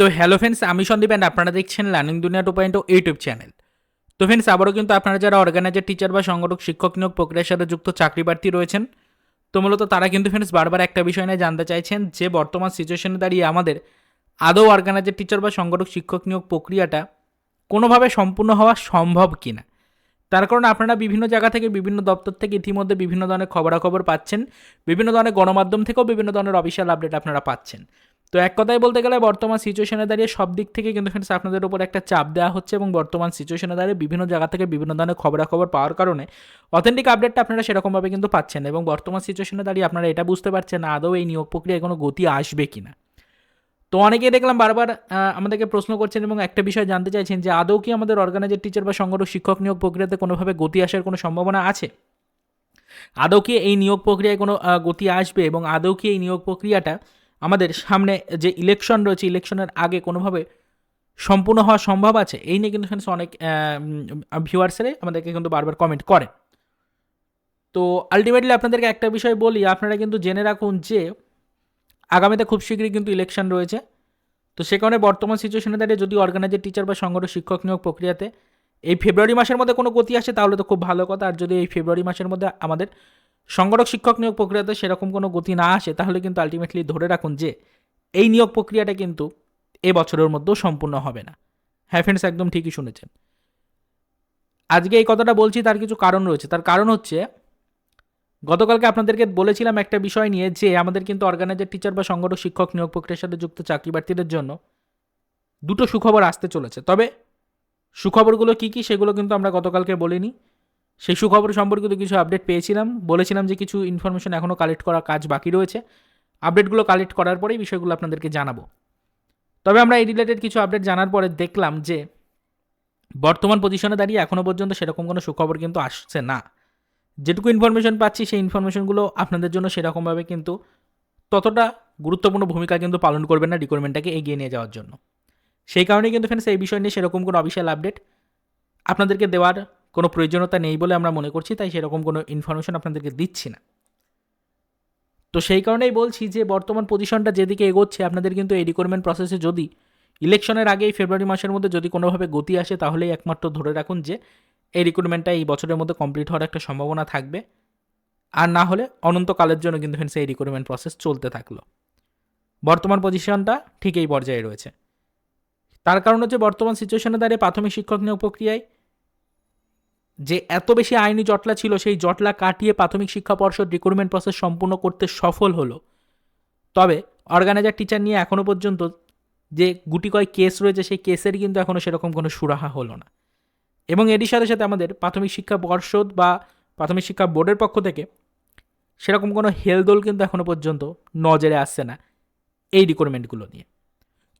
তো hello friends আমি Sandeep and আপনারা দেখছেন learning Duniya two point YouTube channel তো ফ্রেন্ডস আবারও কিন্তু আপনারা যারা অর্গানাইজার টিচার বা সংগঠক, শিক্ষক নিয়োগ প্রক্রিয়ার সাথে যুক্ত চাকরি প্রার্থী রয়েছেন, তো মূলত তারা কিন্তু ফ্রেন্ডস বারবার একটা বিষয় নিয়ে জানতে চাইছেন যে বর্তমান সিচুয়েশনে দাঁড়িয়ে আমাদের আদৌ অর্গানাইজার টিচার বা সংগঠক, শিক্ষক নিয়োগ প্রক্রিয়াটা কোনোভাবে সম্পূর্ণ হওয়া সম্ভব কিনা? তার কারণে আপনারা বিভিন্ন জায়গা থেকে, বিভিন্ন দপ্তর থেকে ইতিমধ্যে বিভিন্ন ধরনের খবরাখবর পাচ্ছেন, বিভিন্ন ধরনের গণমাধ্যম থেকেও বিভিন্ন ধরনের অফিসিয়াল আপডেট আপনারা পাচ্ছেন। তো এক কথায় বলতে গেলে বর্তমান সিচুয়েশনে দাঁড়িয়ে সব দিক থেকে কিন্তু ফ্রেন্ডস আপনাদের উপর একটা চাপ দেওয়া হচ্ছে এবং বর্তমান সিচুয়েশনে দাঁড়িয়ে বিভিন্ন জায়গা থেকে বিভিন্ন ধরনের খবরাখবর পাওয়ার কারণে অথেন্টিক আপডেটটা আপনারা সেরকমভাবে কিন্তু পাচ্ছেন এবং বর্তমান সিচুয়েশনে দাঁড়িয়ে আপনারা এটা বুঝতে পারছেন আদৌ এই নিয়োগ প্রক্রিয়ায় কোনো গতি আসবে কিনা। তো অনেকেই দেখলাম বারবার আমাদেরকে প্রশ্ন করছেন এবং একটা বিষয় জানতে চাইছেন যে আদৌ কি আমাদের অর্গানাইজার টিচার বা সংগঠক শিক্ষক নিয়োগ প্রক্রিয়াতে কোনোভাবে গতি আসার কোনো সম্ভাবনা আছে? আদৌ কি এই নিয়োগ প্রক্রিয়ায় কোনো গতি আসবে এবং আদৌ কি এই নিয়োগ প্রক্রিয়াটা আমাদের সামনে যে ইলেকশন রয়েছে ইলেকশনের আগে কোনোভাবে সম্পূর্ণ হওয়া সম্ভব আছে? এই নিয়ে কিন্তু অনেক ভিউয়ার্সেরাই আমাদেরকে কিন্তু বারবার কমেন্ট করে। তো আলটিমেটলি আপনাদেরকে একটা বিষয় বলি, আপনারা কিন্তু জেনে রাখুন যে আগামীতে খুব শীঘ্রই কিন্তু ইলেকশন রয়েছে। তো সে কারণে বর্তমান সিচুয়েশনে দাঁড়িয়ে যদি অর্গানাইজার টিচার বা সংগঠন শিক্ষক নিয়োগ প্রক্রিয়াতে এই ফেব্রুয়ারি মাসের মধ্যে কোনো গতি আসে, তাহলে তো খুব ভালো কথা। আর যদি এই ফেব্রুয়ারি মাসের মধ্যে আমাদের সংগঠক শিক্ষক নিয়োগ প্রক্রিয়াতে সেরকম কোনো গতি না আসে, তাহলে কিন্তু আলটিমেটলি ধরে রাখুন যে এই নিয়োগ প্রক্রিয়াটা কিন্তু এ বছরের মধ্যেও সম্পূর্ণ হবে না। হ্যাঁ ফ্রেন্ডস একদম ঠিকই শুনেছেন। আজকে এই কথাটা বলছি, তার কিছু কারণ রয়েছে। তার কারণ হচ্ছে, গতকালকে আপনাদেরকে বলেছিলাম একটা বিষয় নিয়ে যে আমাদের কিন্তু অর্গানাইজার টিচার বা সংগঠক শিক্ষক নিয়োগ প্রক্রিয়ার সাথে যুক্ত চাকরি প্রার্থীদের জন্য দুটো সুখবর আসতে চলেছে। তবে সুখবরগুলো কী কী সেগুলো কিন্তু আমরা গতকালকে বলিনি। সেই সুখবর সম্পর্কিত কিছু আপডেট পেয়েছিলাম। বলেছিলাম যে কিছু ইনফরমেশন এখনও কালেক্ট করার কাজ বাকি রয়েছে। আপডেটগুলো কালেক্ট করার পরেই বিষয়গুলো আপনাদেরকে জানাব। তবে আমরা এই রিলেটেড কিছু আপডেট জানার পরে দেখলাম যে, বর্তমান পজিশনে দাঁড়িয়ে এখনও পর্যন্ত সেরকম কোনো সুখবর কিন্তু আসছে না। যেটুকু ইনফরমেশন পাচ্ছি, সেই ইনফরমেশনগুলো আপনাদের জন্য সেরকমভাবে কিন্তু ততটা গুরুত্বপূর্ণ ভূমিকা কিন্তু পালন করবে না রিকোয়ারমেন্টটাকে এগিয়ে নিয়ে যাওয়ার জন্য। সেই কারণেই কিন্তু ফ্রেন্ডস এই বিষয় নিয়ে সেরকম কোনো অফিসিয়াল আপডেট আপনাদেরকে দেওয়ার কোনো প্রয়োজনীয়তা নেই বলে আমরা মনে করছি, তাই সেরকম কোনো ইনফরমেশন আপনাদেরকে দিচ্ছি না। তো সেই কারণেই বলছি যে, বর্তমান পজিশনটা যেদিকে এগোচ্ছে, আপনাদের কিন্তু এই রিক্রুটমেন্ট প্রসেসে যদি ইলেকশনের আগেই ফেব্রুয়ারি মাসের মধ্যে যদি কোনোভাবে গতি আসে, তাহলেই একমাত্র ধরে রাখুন যে, এই রিক্রুটমেন্টটা এই বছরের মধ্যে কমপ্লিট হওয়ার একটা সম্ভাবনা থাকবে। আর না হলে অনন্তকালের জন্য কিন্তু ফ্রেন্ডস এই রিক্রুটমেন্ট প্রসেস চলতে থাকল। বর্তমান পজিশনটা ঠিক এই পর্যায়ে রয়েছে। তার কারণ হচ্ছে বর্তমান সিচুয়েশনে দাঁড়িয়ে প্রাথমিক শিক্ষক নিয়োগ প্রক্রিয়ায় যে এত বেশি আইনি জটলা ছিল, সেই জটলা কাটিয়ে প্রাথমিক শিক্ষা পর্ষদ রিক্রুটমেন্ট প্রসেস সম্পূর্ণ করতে সফল হলো। তবে অর্গানাইজার টিচার নিয়ে এখনও পর্যন্ত যে গুটি কয় কেস রয়েছে, সেই কেসের কিন্তু এখনও সেরকম কোনো সুরাহা হলো না। এবং এরই সাথে সাথে আমাদের প্রাথমিক শিক্ষা পর্ষদ বা প্রাথমিক শিক্ষা বোর্ডের পক্ষ থেকে সেরকম কোনো হেলদোল কিন্তু এখনও পর্যন্ত নজরে আসছে না এই রিক্রুটমেন্টগুলো নিয়ে।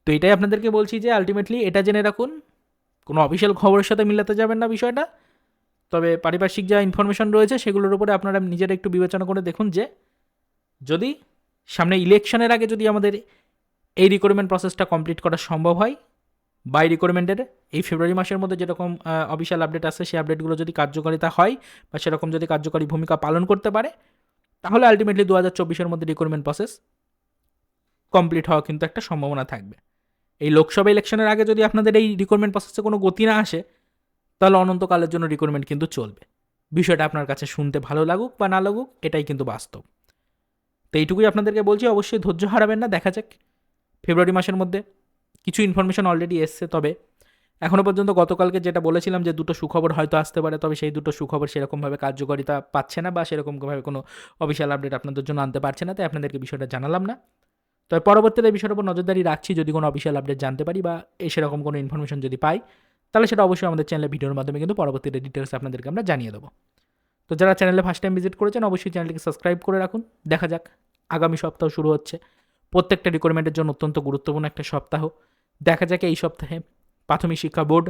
তো এটাই আপনাদেরকে বলছি যে আলটিমেটলি এটা জেনে রাখুন, কোনো অফিসিয়াল খবরের সাথে মিলাতে যাবেন না বিষয়টা। তবে পারিপার্শ্বিক যা ইনফরমেশন রয়েছে সেগুলোর উপরে আপনারা নিজেরা একটু বিবেচনা করে দেখুন যে যদি সামনে ইলেকশনের আগে যদি আমাদের এই রিক্রুটমেন্ট প্রসেসটা কমপ্লিট করা সম্ভব হয় বাই রিক্রুটমেন্টের এই ফেব্রুয়ারি মাসের মধ্যে যেরকম অফিসিয়াল আপডেট আছে সেই আপডেটগুলো যদি কার্যকারিতা হয় বা সেরকম যদি কার্যকরী ভূমিকা পালন করতে পারে, তাহলে আলটিমেটলি দু হাজার চব্বিশের মধ্যে রিক্রুটমেন্ট প্রসেস কমপ্লিট হওয়া কিন্তু একটা সম্ভাবনা থাকবে। এই লোকসভা ইলেকশনের আগে যদি আপনাদের এই রিক্রুটমেন্ট প্রসেসে কোনো গতি না আসে তাহলে অনন্তকালের জন্য রিক্রুটমেন্ট কিন্তু চলবে। বিষয়টা আপনার কাছে শুনতে ভালো লাগুক বা না লাগুক, এটাই কিন্তু বাস্তব। তো এইটুকুই আপনাদেরকে বলছি, অবশ্যই ধৈর্য হারাবেন না, দেখা যাক। ফেব্রুয়ারি মাসের মধ্যে কিছু ইনফরমেশন অলরেডি এসছে, তবে এখনও পর্যন্ত গতকালকে যেটা বলেছিলাম যে দুটো সুখবর হয়তো আসতে পারে, তবে সেই দুটো সুখবর সেরকমভাবে কার্যকারিতা পাচ্ছে না বা সেরকমভাবে কোনো অফিসিয়াল আপডেট আপনাদের জন্য আনতে পারছে না, তাই আপনাদেরকে বিষয়টা জানালাম না। তবে পরবর্তীতে বিষয়ের উপর নজরদারি রাখছি, যদি কোনো অফিসিয়াল আপডেট জানতে পারি বা এই সেরকম কোনো ইনফরমেশন যদি পাই। তাহলে সেটা অবশ্যই আমাদের চ্যানেলে ভিডিওর মাধ্যমে কিন্তু পরবর্তীতে ডিটেলস আপনাদেরকে আমরা জানিয়ে দেবো। তো যারা চ্যানেলে ফার্স্ট টাইম ভিজিট করেছেন, অবশ্যই চ্যানেলটিকে সাবস্ক্রাইব করে রাখুন। দেখা যাক, আগামী সপ্তাহ শুরু হচ্ছে। প্রত্যেকটা রিকোয়ারমেন্টের জন্য অত্যন্ত গুরুত্বপূর্ণ একটা সপ্তাহ। দেখা যাক এই সপ্তাহে প্রাথমিক শিক্ষা বোর্ড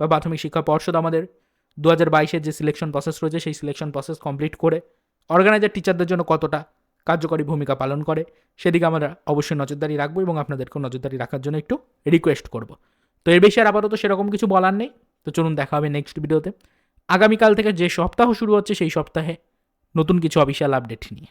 বা প্রাথমিক শিক্ষা পর্ষদ আমাদের দু হাজার বাইশের যে সিলেকশন প্রসেস রয়েছে, সেই সিলেকশন প্রসেস কমপ্লিট করে অর্গানাইজার টিচারদের জন্য কতটা কার্যকরী ভূমিকা পালন করে, সেদিকে আমরা অবশ্যই নজরদারি রাখব এবং আপনাদেরকেও নজরদারি রাখার জন্য একটু রিকোয়েস্ট করব। তো এর বেশি আর আপাতত সেরকম কিছু বলার নেই। তো চলুন দেখা হবে নেক্সট ভিডিওতে আগামীকাল থেকে যে সপ্তাহ শুরু হচ্ছে সেই সপ্তাহে নতুন কিছু অফিসিয়াল আপডেট নিয়ে।